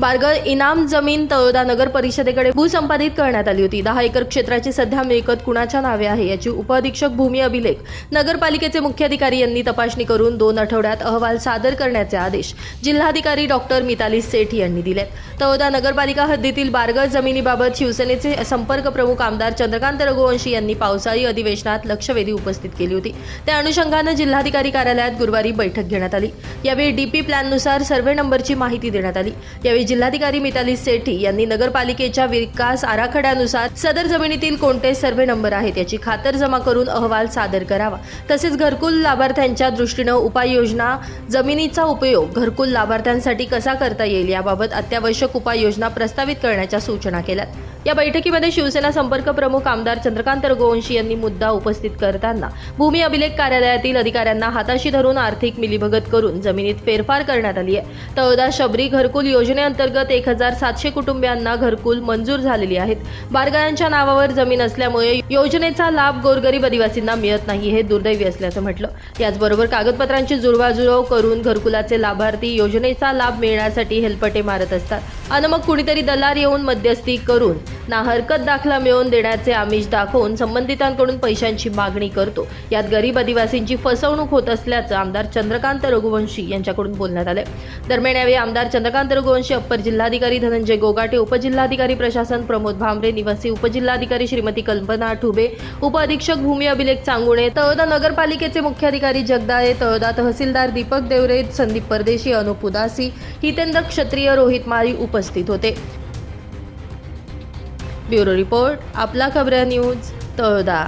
बारगळ इनाम जमीन तळोदा नगर परिषदेकडे भूसंपादित करण्यात आली होती. दहा एकर क्षेत्राची सध्या मिळकत कुणाच्या नावे आहे याची उपअधीक्षक भूमी अभिलेख नगरपालिकेचे मुख्याधिकारी यांनी तपासणी करून दोन आठवड्यात अहवाल सादर करण्याचे आदेश जिल्हाधिकारी डॉक्टर मिताली सेठ यांनी दिले तळोदा नगरपालिका हद्दीतील बारगळ जमिनीबाबत शिवसेनेचे संपर्क प्रमुख आमदार चंद्रकांत रघुवंशी यांनी पावसाळी अधिवेशनात लक्षवेधी उपस्थित केली होती. त्या अनुषंगानं जिल्हाधिकारी कार्यालयात गुरुवारी बैठक घेण्यात आली. यावेळी डीपी प्लॅननुसार सर्व्हे नंबरची माहिती देण्यात आली. यावेळी जिल्हाधिकारी मिताली सेठी यांनी नगरपालिकेच्या विकास आराखड्यानुसार सदर जमिनीतील कोणते सर्व्हे नंबर आहेत याची खातर जमा करून अहवाल सादर करावा. तसेच घरकुल लाभार्थ्यांच्या दृष्टीनं उपाययोजना जमिनीचा उपयोग घरकुल लाभार्थ्यांसाठी कसा करता येईल याबाबत अत्यावश्यक उपाययोजना प्रस्तावित करण्याच्या सूचना केल्यात. या बैठकीमध्ये शिवसेना संपर्क प्रमुख आमदार चंद्रकांत रघुवंशी यांनी मुद्दा उपस्थित करताना भूमी अभिलेख कार्यालयातील अधिकाऱ्यांना हाताशी धरून आर्थिक मिलीभगत करून जमिनीत फेरफार करण्यात आली आहे. तळोदा शबरी घरकुल योजनेअंतर्गत एक हजार सातशे कुटुंबियांना घरकुल मंजूर झालेली आहेत. बारगायांच्या नावावर जमीन असल्यामुळे योजनेचा लाभ गोरगरीब आदिवासींना मिळत नाही हे दुर्दैवी असल्याचं म्हटलं. याचबरोबर कागदपत्रांची जुळवाजुळव करून घरकुलाचे लाभार्थी योजनेचा लाभ मिळण्यासाठी हेलपटे मारत असतात. आणि मग कुणीतरी दलाल येऊन मध्यस्थी करून ना हरकत दाखला मिळवून देण्याचे आमिष दाखवून संबंधितांकडून पैशांची मागणी करतो. यात गरीब आदिवासींची फसवणूक होत असल्याचं आमदार चंद्रकांत रघुवंशी यांच्याकडून बोलण्यात आले दरम्यान यावेळी आमदार चंद्रकांत रघुवंशी अप्पर जिल्हाधिकारी धनंजय गोगाटे उपजिल्हाधिकारी प्रशासन प्रमोद भांबरे निवासी उपजिल्हाधिकारी श्रीमती कल्पना ठुबे उपअधीक्षक भूमी अभिलेख चांगुणे तळोदा नगरपालिकेचे मुख्याधिकारी जगदाळे तळोदा तहसीलदार दीपक देवरे संदीप परदेशी अनुप उदासी हितेंद्र क्षत्रिय रोहित माळी उपस्थित होते. ब्युरो रिपोर्ट आपला खबऱ्या न्यूज तळोदा.